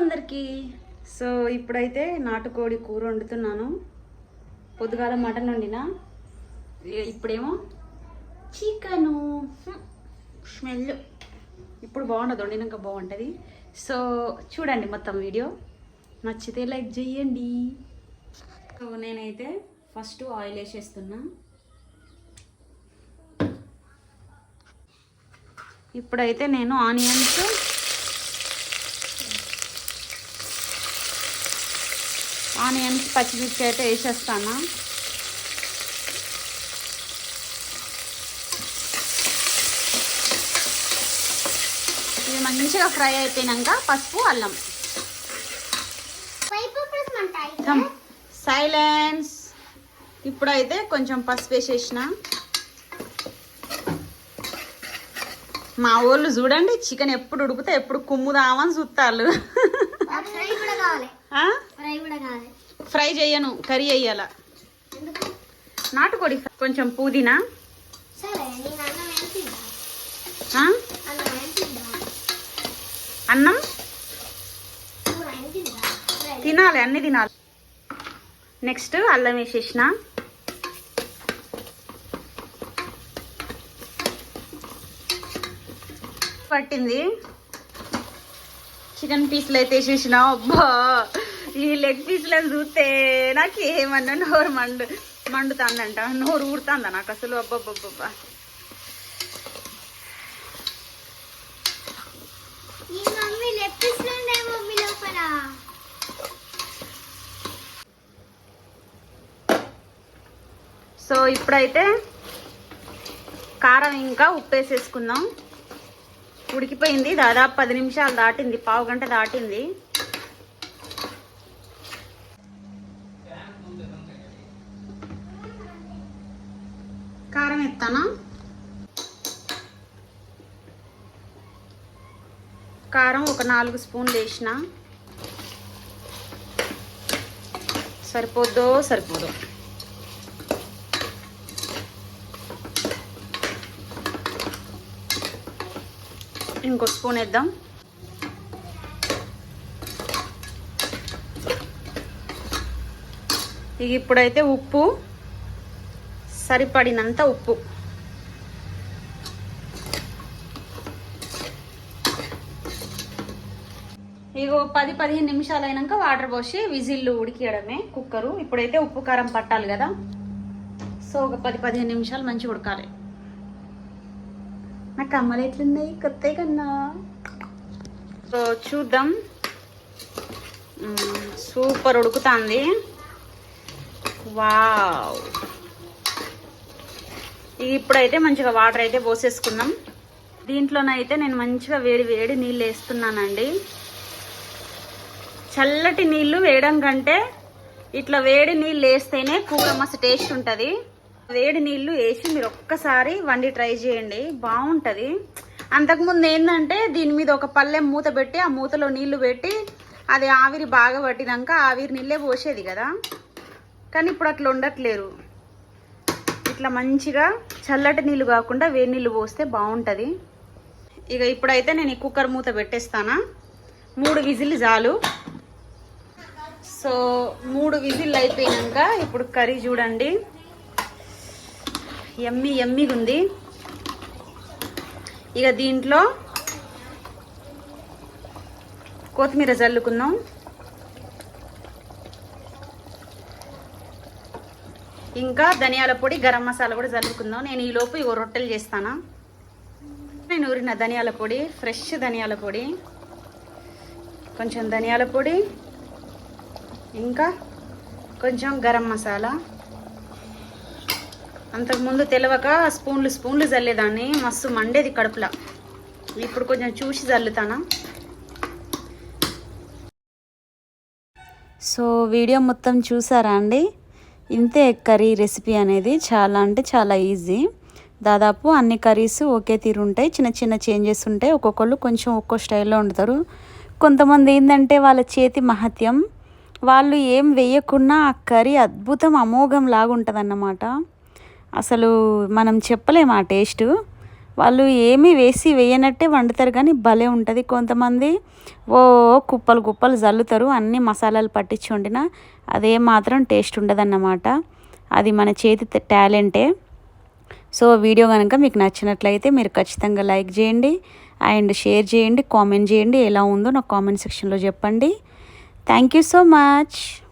అందరికీ. సో ఇప్పుడైతే నాటుకోడి కూర వండుతున్నాను. పొద్దుగాల మటన్ వండిన. ఇప్పుడేమో చికెను. స్మెల్. ఇప్పుడు బాగుండదు వండినాక బాగుంటుంది. సో చూడండి మొత్తం వీడియో. నచ్చితే లైక్ చేయండి. సో నేనైతే ఫస్ట్ ఆయిల్ వేసేస్తున్నా. ఇప్పుడైతే నేను ఆనియన్స్ ఆనియన్స్ పచ్చిమిర్చి అయితే వేసేస్తాను? ఇది మంచిగా ఫ్రై అయిపోయినాక పసుపు అల్లం. సైలెన్స్. ఇప్పుడైతే కొంచెం పసుపు వేసేసిన. మా వాళ్ళు చూడండి చికెన్ ఎప్పుడు ఉడికితే ఎప్పుడు కుమ్ముదామని చూస్తారు ఫ్రై చేయను కర్రీ అయ్యాల నాటుకోడి కొంచెం పుదీనా. అన్నం తినాలి అన్ని తినాలి. నెక్స్ట్ అల్లం వేసేసిన. పట్టింది. చికెన్ పీసులు అయితే వేసేసిన అబ్బా ఈ లెగ్ పీసులను చూస్తే నాకు ఏమన్నా నోరు మండు మండుతుందంట. నోరు ఊడుతుందా నాకు అసలు? అబ్బబ్బబ్బబ్బా. సో ఇప్పుడైతే కారం ఇంకా ఉప్పు వేసేసుకుందాం ఉడికిపోయింది. దాదాపు పది నిమిషాలు దాటింది. పావు గంట దాటింది. కారం ఎత్తానా? కారం ఒక నాలుగు స్పూన్లు వేసిన. సరిపోద్దో సరిపోదో. ఇంకో స్పూన్ వేద్దాం. ఇక ఇప్పుడైతే ఉప్పు సరిపడినంత ఉప్పు. ఇగో పది పదిహేను నిమిషాలు అయినాక వాటర్ పోసి విజిల్లు ఉడికియడమే కుక్కరు. ఇప్పుడైతే ఉప్పు కారం పట్టాలి కదా. సో ఒక పది పదిహేను నిమిషాలు మంచిగా ఉడకాలి. నా కమ్మలు ఎట్లున్నాయి? కొత్త కన్నా. సో చూద్దాం. సూపర్ ఉడుకుతుంది. వావ్. ఇప్పుడైతే మంచిగా వాటర్ అయితే పోసేసుకుందాం. దీంట్లోనైతే నేను మంచిగా వేడి వేడి నీళ్ళు వేస్తున్నానండి. చల్లటి నీళ్ళు వేయడం కంటే ఇట్లా వేడి నీళ్ళు వేస్తేనే కూర మస్తు టేస్ట్ ఉంటుంది. వేడి నీళ్ళు వేసి మీరు ఒక్కసారి వండి ట్రై చేయండి. బాగుంటుంది. అంతకుముందు ఏంటంటే దీని మీద ఒక పల్లెం మూత పెట్టి ఆ మూతలో నీళ్ళు పెట్టి అది ఆవిరి బాగా పట్టినాక ఆవిరి నీళ్ళే పోసేది కదా. కానీ ఇప్పుడు అట్లా ఉండట్లేరు ఇట్లా మంచిగా చల్లటి నీళ్ళు కాకుండా వేడి నీళ్ళు పోస్తే బాగుంటుంది. ఇక ఇప్పుడైతే నేను ఈ కుక్కర్ మూత పెట్టేస్తానా. మూడు విజిల్ చాలు. సో మూడు విజిల్ అయిపోయినాక ఇప్పుడు కర్రీ చూడండి. ఎమ్మి ఎమ్మిగా ఉంది. ఇక దీంట్లో కొత్తిమీర చల్లుకుందాం. ఇంకా ధనియాల పొడి గరం మసాలా కూడా చల్లుకుందాం. నేను ఈలోపు ఇగో రొట్టెలు చేస్తానా. నేను ఊరిన ధనియాల పొడి ఫ్రెష్ ధనియాల పొడి కొంచెం ధనియాల పొడి ఇంకా కొంచెం గరం మసాలా. అంతకుముందు తెలవక స్పూన్లు స్పూన్లు చల్లేదాన్ని మస్తు మండేది కడుపులా. ఇప్పుడు కొంచెం చూసి చల్లుతానా సో వీడియో మొత్తం చూసారా అండి? ఇంతే కర్రీ రెసిపీ అనేది చాలా అంటే చాలా ఈజీ. దాదాపు అన్ని కర్రీస్ ఒకే తీరు ఉంటాయి. చిన్న చిన్న చేంజెస్ ఉంటాయి. ఒక్కొక్కళ్ళు కొంచెం ఒక్కో స్టైల్లో వండుతారు. కొంతమంది ఏంటంటే వాళ్ళ చేతి మహత్యం. వాళ్ళు ఏం వేయకున్నా ఆ కర్రీ అద్భుతం అమోఘం లాగా ఉంటుంది అసలు మనం చెప్పలేము ఆ టేస్ట్. వాళ్ళు ఏమీ వేసి వేయనట్టే వండుతారు కానీ భలే ఉంటుంది. కొంతమంది ఓ కుప్పలు కుప్పలు జల్లుతారు. అన్ని మసాలాలు పట్టించి వండిన అదే మాత్రం టేస్ట్ ఉండదన్నమాట. అది మన చేతి టాలెంటే. సో వీడియో కనుక మీకు నచ్చినట్లయితే మీరు ఖచ్చితంగా లైక్ చేయండి. అండ్ షేర్ చేయండి కామెంట్ చేయండి. ఎలా ఉందో నాకు కామెంట్ సెక్షన్లో చెప్పండి. Thank you so much.